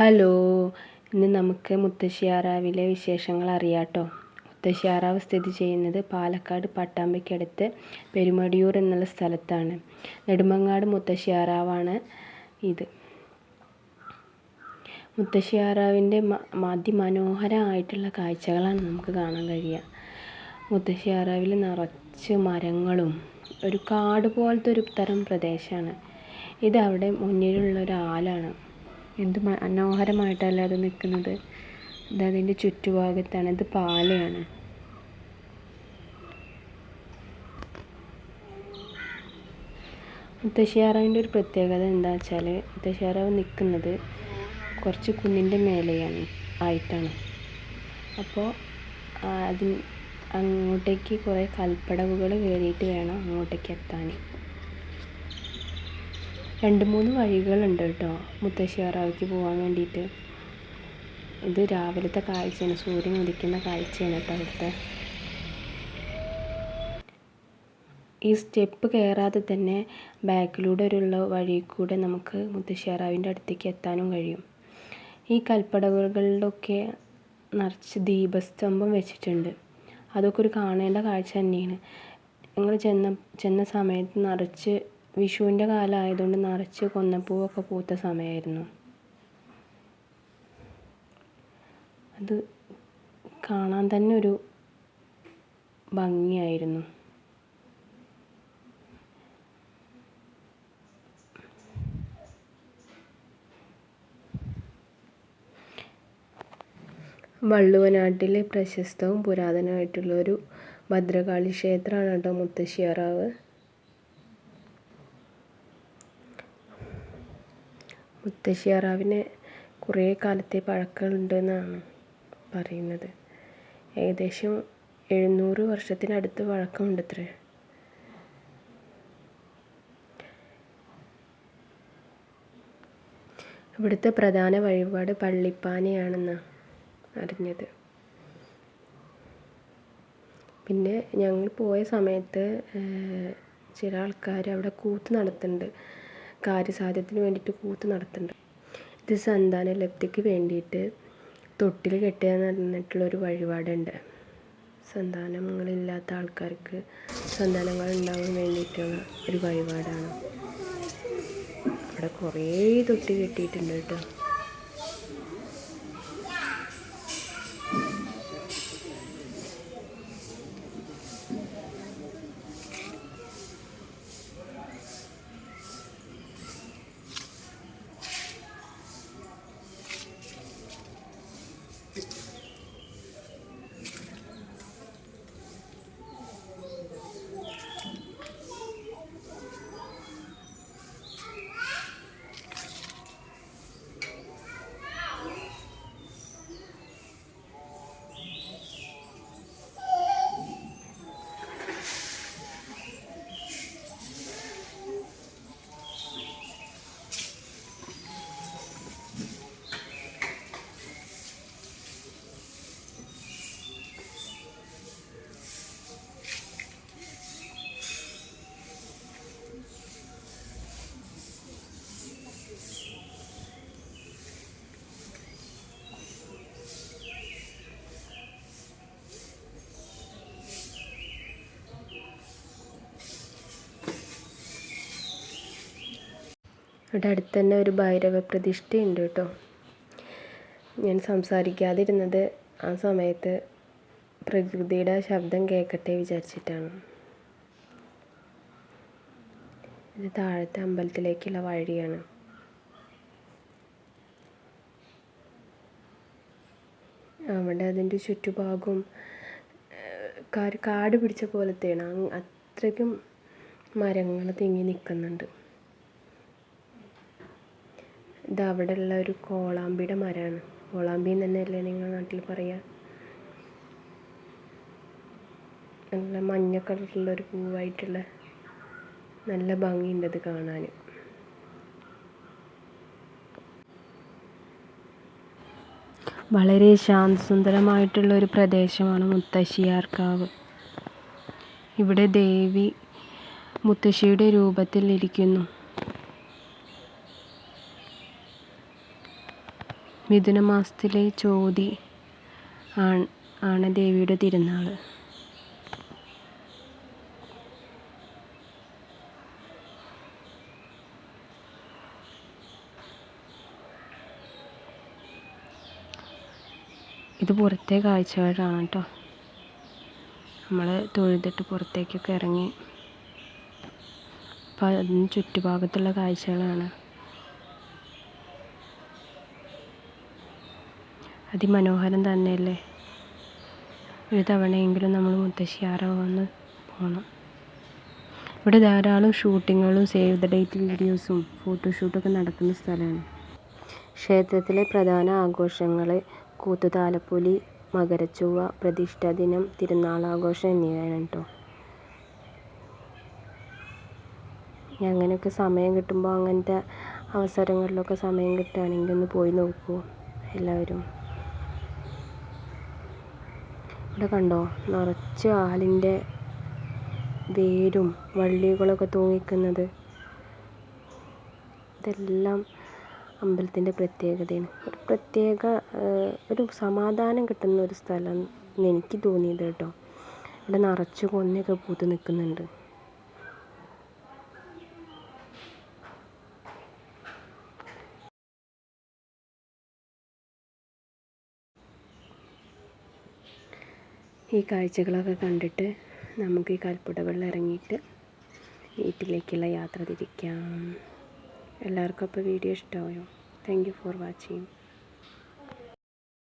Hello ഇന്ന് നമുക്ക് മുത്തശ്ശിയാറാവിലെ വിശേഷങ്ങൾ അറിയാട്ടോ. മുത്തശ്ശിയാറാവ് സ്ഥിതി ചെയ്യുന്നത് പാലക്കാട് പട്ടാമ്പിക്കടുത്ത് പെരുമടിയൂർ എന്നുള്ള സ്ഥലത്താണ്. നെടുമങ്ങാട് മുത്തശ്ശിയാറാവാണ് ഇത്. മുത്തശ്ശിയാറാവിന്റെ അതിമനോഹരമായിട്ടുള്ള കാഴ്ചകളാണ് നമുക്ക് കാണാൻ കഴിയുക. മുത്തശ്ശിയാറാവിൽ നിറച്ച് മരങ്ങളും ഒരു കാട് പോലത്തെ ഒരു തരം പ്രദേശമാണ്. ഇതവിടെ മുന്നിലുള്ള ഒരു ആലാണ് എന്ത് മനോഹരമായിട്ടല്ലേ അത് നിൽക്കുന്നത്. ഇത് അതിന്റെ ചുറ്റുഭാഗത്താണ്. ഇത് പാലയാണ്. മുത്തശ്ശിയാറാവിന്റെ ഒരു പ്രത്യേകത എന്താ വെച്ചാൽ മുത്തശ്ശിയാറാവ് നിൽക്കുന്നത് കുറച്ച് കുന്നിന്റെ മേലെയാണ് ആയിട്ടാണ്. അപ്പോൾ അതിന് അങ്ങോട്ടേക്ക് കുറേ കൽപ്പടവുകൾ കയറിയിട്ട് വേണം അങ്ങോട്ടേക്ക് എത്താൻ. രണ്ട് മൂന്ന് വഴികളുണ്ട് കേട്ടോ മുത്തശ്ശിയാറാവിലേക്ക് പോകാൻ വേണ്ടിയിട്ട്. ഇത് രാവിലത്തെ കാഴ്ചയാണ് സൂര്യൻ ഉദിക്കുന്ന കാഴ്ചയാണ് കേട്ടോ അവിടുത്തെ. ഈ സ്റ്റെപ്പ് കയറാതെ തന്നെ ബാക്കിലൂടെ ഒരുള്ള വഴി കൂടെ നമുക്ക് മുത്തശ്ശിയാറാവിന്റെ അടുത്തേക്ക് എത്താനും കഴിയും. ഈ കൽപ്പടവുകളിലൊക്കെ നിറച്ച് ദീപസ്തംഭം വെച്ചിട്ടുണ്ട്. അതൊക്കെ ഒരു കാണേണ്ട കാഴ്ച തന്നെയാണ്. ഞങ്ങൾ ചെന്ന ചെന്ന സമയത്ത് നിറച്ച് വിഷുവിന്റെ കാലമായതുകൊണ്ട് നിറച്ച് കൊന്നപ്പൂവൊക്കെ പൂത്ത സമയമായിരുന്നു. അത് കാണാൻ തന്നെ ഒരു ഭംഗിയായിരുന്നു. വള്ളുവനാട്ടിലെ പ്രശസ്തവും പുരാതനമായിട്ടുള്ളൊരു ഭദ്രകാളി ക്ഷേത്രമാണ് കേട്ടോ മുത്തശ്ശിയാറാവ്. മുത്തശ്ശിയാറാവിന് കുറേ കാലത്തെ പഴക്കമുണ്ടെന്നാണ് പറയുന്നത്. ഏകദേശം എഴുന്നൂറ് വർഷത്തിനടുത്ത് പഴക്കമുണ്ടത്രേ. ഇവിടുത്തെ പ്രധാന വഴിപാട് പള്ളിപ്പാനയാണെന്നാണ് അറിഞ്ഞത്. പിന്നെ ഞങ്ങൾ പോയ സമയത്ത് ചില ആൾക്കാർ അവിടെ കൂത്ത് നടത്തുന്നുണ്ട്. കാര്യസാധ്യത്തിന് വേണ്ടിയിട്ട് കൂത്ത് നടത്തുന്നുണ്ട് ഇത് സന്താന ലബ്ധിക്ക് വേണ്ടിയിട്ട് തൊട്ടിൽ കെട്ടുക എന്ന് പറഞ്ഞിട്ടുള്ളൊരു വഴിപാടുണ്ട്. സന്താനങ്ങളില്ലാത്ത ആൾക്കാർക്ക് സന്താനങ്ങൾ ഉണ്ടാവാൻ വേണ്ടിയിട്ടുള്ള ഒരു വഴിപാടാണ്. അവിടെ കുറേ തൊട്ടി കെട്ടിയിട്ടുണ്ട് കേട്ടോ. ഇവിടെ അടുത്ത് തന്നെ ഒരു ഭൈരവ പ്രതിഷ്ഠയുണ്ട് കേട്ടോ. ഞാൻ സംസാരിക്കാതിരുന്നത് ആ സമയത്ത് പ്രകൃതിയുടെ ശബ്ദം കേൾക്കട്ടെ വിചാരിച്ചിട്ടാണ്. ഇത് താഴത്തെ അമ്പലത്തിലേക്കുള്ള വഴിയാണ്. അവിടെ അതിന്റെ ചുറ്റുഭാഗവും കാട് പിടിച്ച പോലത്തെയാണ്. അത്രയ്ക്കും മരങ്ങൾ തിങ്ങി നിൽക്കുന്നുണ്ട്. ഇത് അവിടെ ഉള്ള ഒരു കോളാമ്പിയുടെ മരമാണ്. കോളാമ്പി തന്നെയല്ലേ നിങ്ങളുടെ നാട്ടിൽ പറയുക നല്ല മഞ്ഞ കളറുള്ളൊരു പൂവായിട്ടുള്ള നല്ല ഭംഗിയുണ്ട് അത് കാണാൻ വളരെ ശാന്തസുന്ദരമായിട്ടുള്ള ഒരു പ്രദേശമാണ് മുത്തശ്ശിയാർക്കാവ് ഇവിടെ ദേവി മുത്തശ്ശിയുടെ രൂപത്തിൽ ഇരിക്കുന്നു. മിഥുന മാസത്തിലെ ചോതി ആണ് ദേവിയുടെ തിരുനാൾ ഇത് പുറത്തെ കാഴ്ചകളാണ് കേട്ടോ നമ്മൾ തൊഴുതിട്ട് പുറത്തേക്കൊക്കെ ഇറങ്ങി. അപ്പം അതിന് ചുറ്റുഭാഗത്തുള്ള കാഴ്ചകളാണ്. അതിമനോഹരം തന്നെയല്ലേ? ഒരു തവണയെങ്കിലും നമ്മൾ മുത്തശ്ശിയാറ ഒന്ന് പോകണം ഇവിടെ ധാരാളം ഷൂട്ടിങ്ങുകളും സേവ് ദ ഡേറ്റ് വീഡിയോസും ഫോട്ടോഷൂട്ടൊക്കെ നടക്കുന്ന സ്ഥലമാണ്. ക്ഷേത്രത്തിലെ പ്രധാന ആഘോഷങ്ങൾ കൂത്തുതാലപ്പൊലി മകരച്ചൊവ്വ പ്രതിഷ്ഠാ ദിനം തിരുനാളാഘോഷം എന്നിവയാണ് കേട്ടോ. അങ്ങനെയൊക്കെ സമയം കിട്ടുമ്പോൾ അങ്ങനത്തെ അവസരങ്ങളിലൊക്കെ സമയം കിട്ടുകയാണെങ്കിൽ ഒന്ന് പോയി നോക്കൂ എല്ലാവരും. ഇവിടെ കണ്ടോ? നിറച്ച് ആലിന്റെ വേരും വള്ളികളൊക്കെ തൂങ്ങിക്കുന്നത്. ഇതെല്ലാം അമ്പലത്തിന്റെ പ്രത്യേകതയാണ്. ഒരു പ്രത്യേക ഒരു സമാധാനം കിട്ടുന്ന ഒരു സ്ഥലം എന്ന് എനിക്ക് തോന്നിയത് കേട്ടോ. ഇവിടെ നിറച്ച് കൊന്നയൊക്കെ പൂത്ത് നിൽക്കുന്നുണ്ട്. ഈ കാഴ്ചകളൊക്കെ കണ്ടിട്ട് നമുക്ക് ഈ കൽപ്പുടകളിൽ ഇറങ്ങിയിട്ട് വീട്ടിലേക്കുള്ള യാത്ര തിരിക്കാം. എല്ലാവർക്കും അപ്പോൾ വീഡിയോ ഇഷ്ടമായോ? Thank you for watching